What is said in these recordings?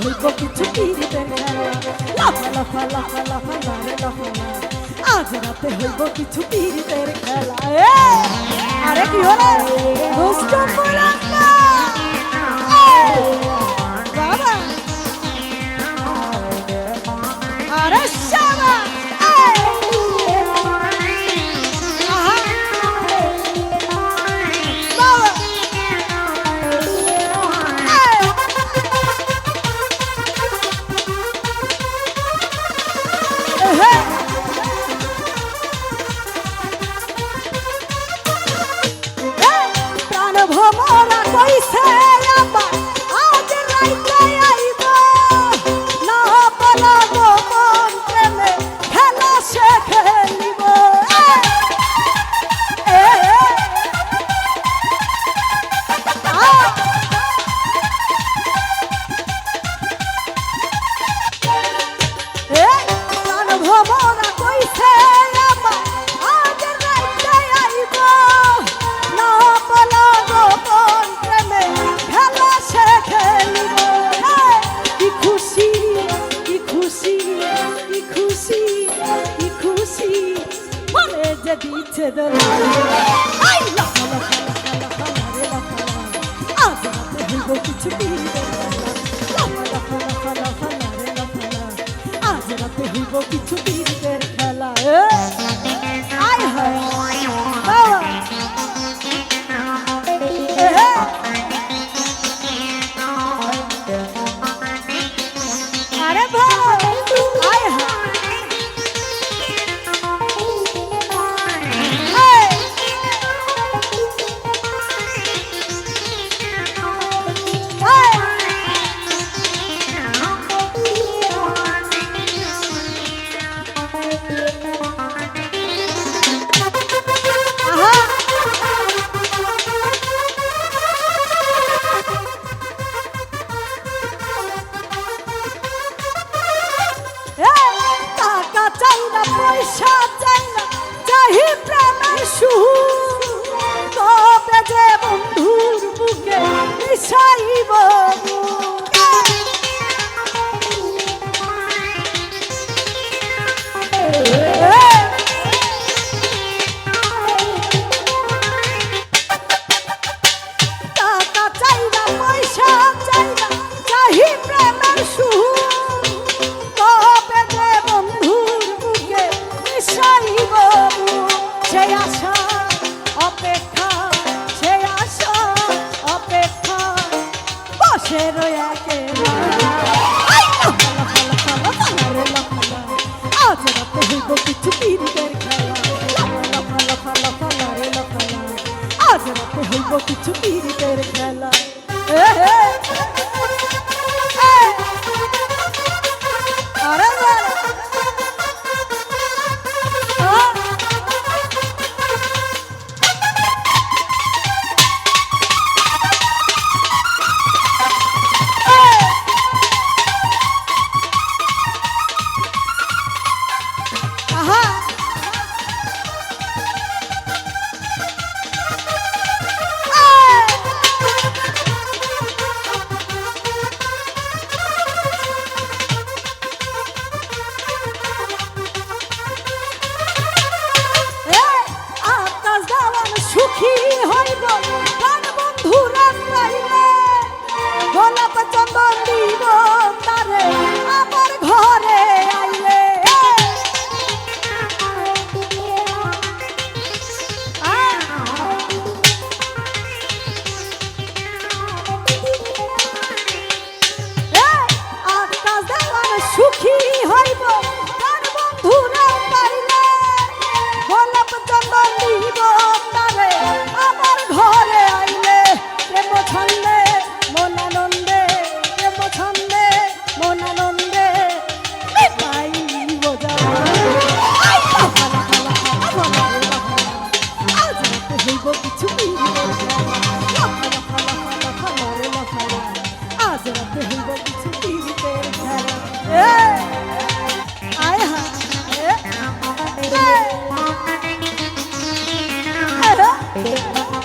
হইব কিছু পীড়িতের খেলা। লাফা লাফা লাফা লাফা লারে লাফা আজ রাতে হইব কিছু পীড়িতের খেলা। আরে কি হলো? দুষ্ট পড়া países. দিচ্ছে কিছু আজ রাতে হইব কিছু দিন পয়সা চাই না চাহি প্রাণের সুর তবে যে বন্ধুর বুকে মিশাইব Yeah. I what you to eat it হইব কিছু আজ রাতে হইব কিছু আয় হা Yeah.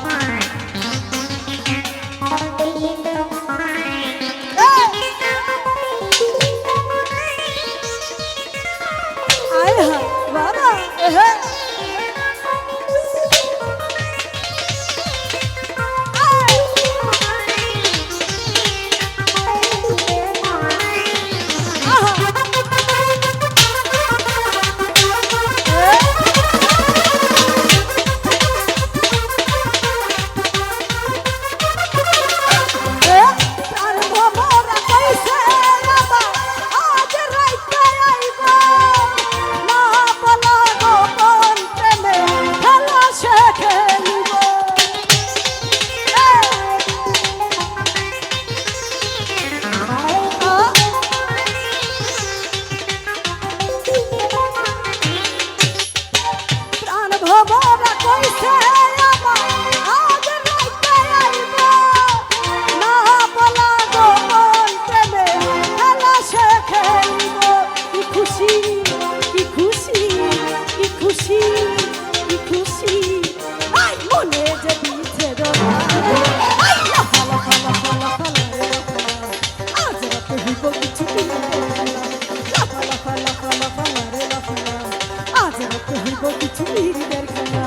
হইব কিছু বীরদের খেলা